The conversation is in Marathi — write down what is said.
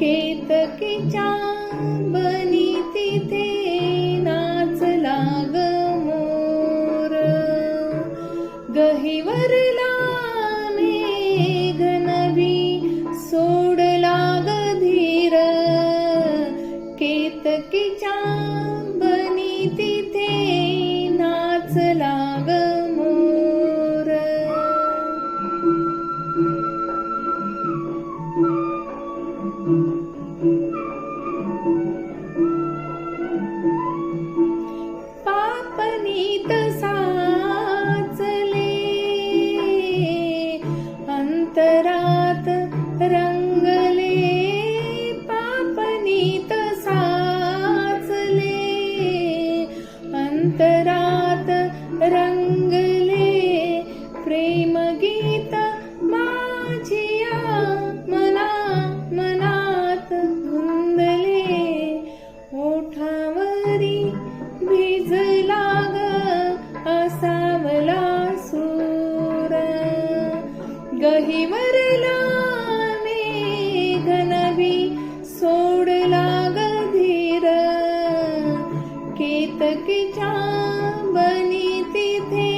केतकीच्या बनी तिथे नाचला ग मोर. गहिवरला रंगले रंगले प्रेमगीत माझिया मना मनात धुंदले. ओठावरी भिजला ग असावला सूर. गहिवरला नरकीच्या बनी तिथे